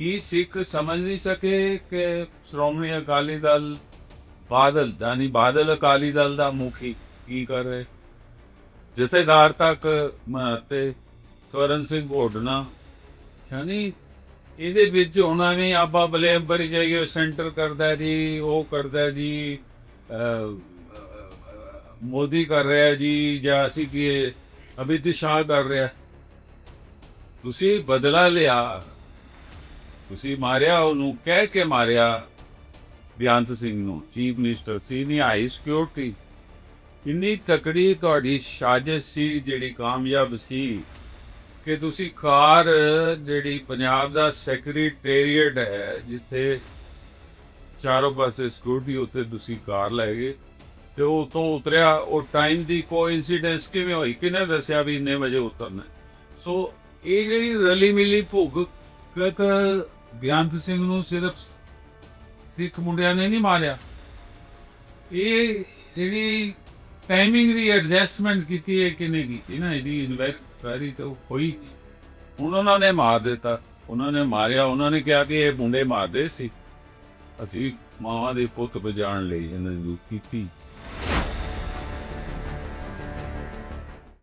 ਕੀ ਸਿੱਖ ਸਮਝ ਨਹੀਂ ਸਕੇ ਕਿ ਸ਼੍ਰੋਮਣੀ ਅਕਾਲੀ ਦਲ ਬਾਦਲ, ਯਾਨੀ ਬਾਦਲ ਅਕਾਲੀ ਦਲ ਦਾ ਮੁਖੀ ਕੀ ਕਰ ਰਿਹਾ? ਜਥੇਦਾਰ ਤੱਕ, ਮ- ਤੇ ਸਵਰਨ ਸਿੰਘ ਘੋੜਨਾ ਯਾਨੀ ਇਹਦੇ ਵਿੱਚ ਉਹਨਾਂ ਨੇ ਆਪਾ ਬਲੇਮ ਪਰ ਜਾਈਏ ਸੈਂਟਰ ਕਰਦਾ ਜੀ, ਉਹ ਕਰਦਾ ਜੀ ਮੋਦੀ ਕਰ ਰਿਹਾ ਜੀ, ਜਾਂ ਅਸੀਂ ਕੀ ਅਮਿਤ ਸ਼ਾਹ ਕਰ ਰਿਹਾ। ਤੁਸੀਂ ਬਦਲਾ ਲਿਆ। ਤੁਸੀਂ ਮਾਰਿਆ, ਉਹਨੂੰ ਕਹਿ ਕੇ ਮਾਰਿਆ ਬਿਆੰਤ ਸਿੰਘ ਨੂੰ। ਚੀਫ ਮਿਨਿਸਟਰ ਸੀ ਨਹੀਂ ਹਾਈ ਸਿਕਿਉਰਿਟੀ, ਇੰਨੀ ਤਕੜੀ ਤੁਹਾਡੀ ਸਾਜ਼ਿਸ਼ ਸੀ, ਜਿਹੜੀ ਕਾਮਯਾਬ ਸੀ ਕਿ ਤੁਸੀਂ ਕਾਰ ਜਿਹੜੀ ਪੰਜਾਬ ਦਾ ਸੈਕਟਰੀਟੇਰੀਅਟ ਹੈ, ਜਿੱਥੇ ਚਾਰੋਂ ਪਾਸੇ ਸਿਕਿਉਰਿਟੀ ਉੱਤੇ ਤੁਸੀਂ ਕਾਰ ਲੈ ਗਏ ਤੇ ਉਹ ਤੋਂ ਉਤਰਿਆ। ਉਹ ਟਾਈਮ ਦੀ ਕੋਇਨਸੀਡੈਂਸ ਕਿਵੇਂ ਹੋਈ? ਕਿਹਨੇ ਦੱਸਿਆ ਵੀ ਇੰਨੇ ਵਜੇ ਉਤਰਨਾ? ਸੋ ਇਹ ਜਿਹੜੀ ਰਲੀ ਮਿਲੀ ਭੁਗਤ ਕਤ ਸਿੰਘ ਨੂੰ ਸਿਰਫ ਸਿੱਖ ਮੁੰਡਿਆਂ ਨੇ ਨਹੀਂ ਮਾਰਿਆ। ਇਹ ਜਿਹੜੀ ਟਾਈਮਿੰਗ ਦੀ ਐਡਜਸਟਮੈਂਟ ਕੀਤੀ ਹੈ ਕਿਨੇ ਕੀਤੀ ਨਾ, ਇਹਦੀ ਇਨਵੈਸਟਰੀ ਤਾਂ ਹੋਈ ਹੁਣ ਉਹਨਾਂ ਨੇ ਮਾਰ ਦਿੱਤਾ, ਉਹਨਾਂ ਨੇ ਮਾਰਿਆ, ਉਹਨਾਂ ਨੇ ਕਿਹਾ ਕਿ ਇਹ ਮੁੰਡੇ ਮਾਰਦੇ ਸੀ। ਅਸੀਂ ਮਾਵਾਂ ਦੇ ਪੁੱਤ ਬਜਾਣ ਲਈ ਇਹਨਾਂ ਨੂੰ ਕੀਤੀ।